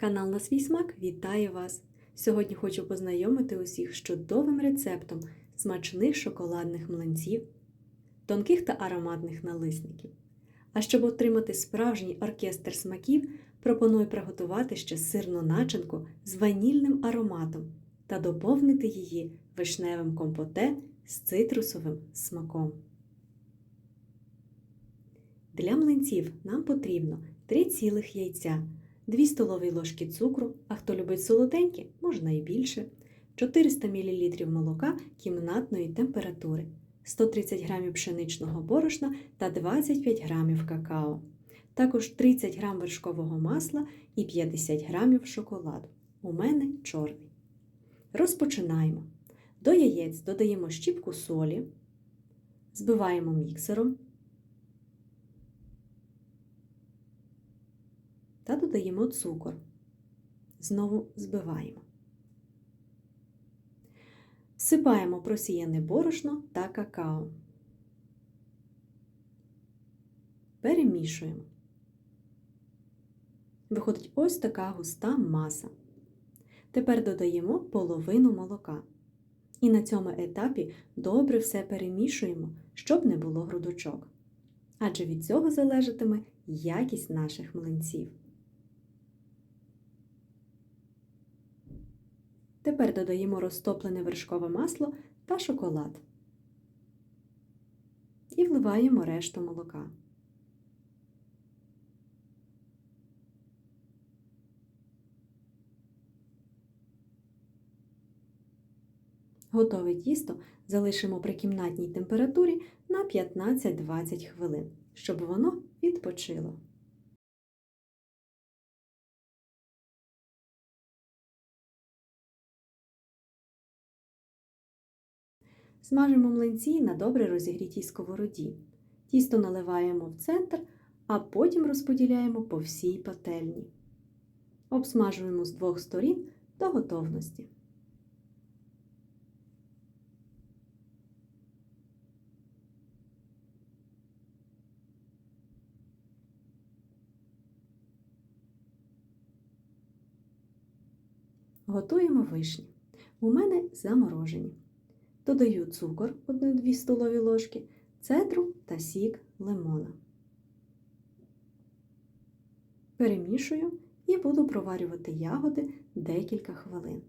Канал на свій смак вітає вас! Сьогодні хочу познайомити усіх з чудовим рецептом смачних шоколадних млинців, тонких та ароматних налисників. А щоб отримати справжній оркестр смаків, пропоную приготувати ще сирну начинку з ванільним ароматом та доповнити її вишневим компоте з цитрусовим смаком. Для млинців нам потрібно 3 цілих яйця, 2 столові ложки цукру, а хто любить солоденьке, можна і більше, 400 мл молока кімнатної температури, 130 г пшеничного борошна та 25 г какао, також 30 г вершкового масла і 50 г шоколаду. У мене чорний. Розпочинаємо. До яєць додаємо щіпку солі, збиваємо міксером. Та додаємо цукор. Знову збиваємо. Всипаємо просіяне борошно та какао. Перемішуємо. Виходить ось така густа маса. Тепер додаємо половину молока. І на цьому етапі добре все перемішуємо, щоб не було грудочок. Адже від цього залежатиме якість наших млинців. Тепер додаємо розтоплене вершкове масло та шоколад. І вливаємо решту молока. Готове тісто залишимо при кімнатній температурі на 15-20 хвилин, щоб воно відпочило. Смажимо млинці на добре розігрітій сковороді. Тісто наливаємо в центр, а потім розподіляємо по всій пательні. Обсмажуємо з двох сторін до готовності. Готуємо вишні. У мене заморожені. Додаю цукор 1-2 столові ложки, цедру та сік лимона. Перемішую і буду проварювати ягоди декілька хвилин.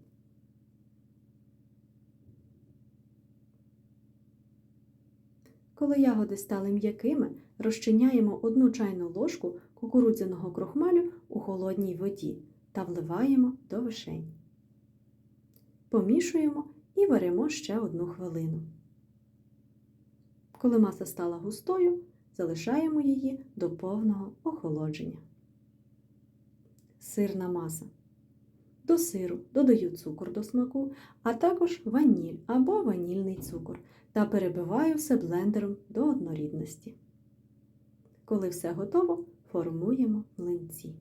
Коли ягоди стали м'якими, розчиняємо 1 чайну ложку кукурудзяного крохмалю у холодній воді та вливаємо до вишень. Помішуємо і варимо ще одну хвилину. Коли маса стала густою, залишаємо її до повного охолодження. Сирна маса. До сиру додаю цукор до смаку, а також ваніль або ванільний цукор та перебиваю все блендером до однорідності. Коли все готово, формуємо млинці.